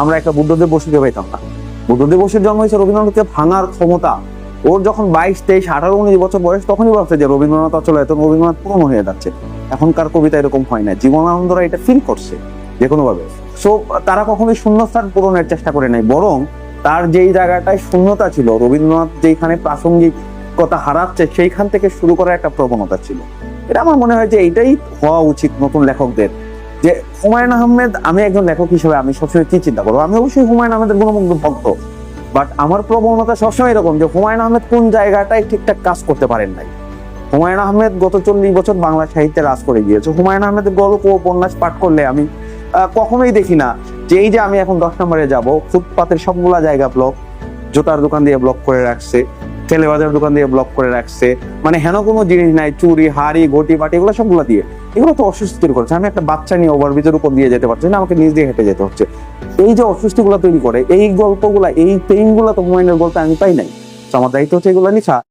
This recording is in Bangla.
আমরা একটা বুদ্ধদেব বসুকে পাইতাম না। বুদ্ধদেব বসুর জন্ম হয়েছে রবীন্দ্রনাথকে ভাঙার ক্ষমতা। ওর যখন বাইশ, তেইশ, আঠারো, উনিশ বছর বয়স, তখনই ভাবছে যে রবীন্দ্রনাথ চলে এত রবীন্দ্রনাথ পুরনো হয়ে যাচ্ছে। এখনকার কবিতা এরকম হয় না। জীবনানন্দরা এটা ফিল করছে যে কোনো ভাবে সো তারা কখনোই শূন্যস্থান পূরণের চেষ্টা করে নাই। বরং তার যেই জায়গাটায় শূন্যতা ছিল, রবীন্দ্রনাথ যেখানে প্রাসঙ্গিকতা হারাচ্ছে, সেইখান থেকে শুরু করার একটা প্রবণতা ছিল। এটা আমার মনে হয় যে এইটাই হওয়া উচিত নতুন লেখকদের। যে হুমায়ুন আহমেদ, আমি একজন লেখক হিসেবে আমি সবসময় কি চিন্তা করব? আমি অবশ্যই হুমায়ুন আহমেদের গুণমুগ্ধ ভক্ত। বাট আমার প্রবণতা সবসময় এরকম যে হুমায়ুন আহমেদ কোন জায়গাটায় ঠিকঠাক কাজ করতে পারেন নাই? হুমায়ুন আহমেদ গত চল্লিশ বছর বাংলা সাহিত্যে রাজ করে গিয়েছে। হুমায়ুন আহমেদের গল্প উপন্যাস পাঠ করলে আমি কখনোই দেখি না যে এই যে আমি এখন দশ নম্বরে যাব, ফুটপাতের সবগুলা জায়গা ব্লক জুতার দোকান দিয়ে ব্লক করে রাখছে। তেলেবাজার দোকান দিয়ে ব্লক করে রাখছে। মানে হেন কোনো জিনিস নাই, চুরি, হাড়ি, ঘটি, বাটি, এগুলো সবগুলো দিয়ে। এগুলো তো অস্বস্তির তৈরি করেছে। আমি একটা বাচ্চা নিয়ে ওভারব্রিজের উপর দিয়ে যেতে পারছি না, আমাকে নিজ দিয়ে হেঁটে যেতে হচ্ছে। এই যে অস্বস্তিগুলো তৈরি করে, এই গল্পগুলা, এই পেইনগুলা তো হুমায়ুনের গল্প আমি পাই নাই। আমার দায়িত্ব হচ্ছে এগুলো লিখা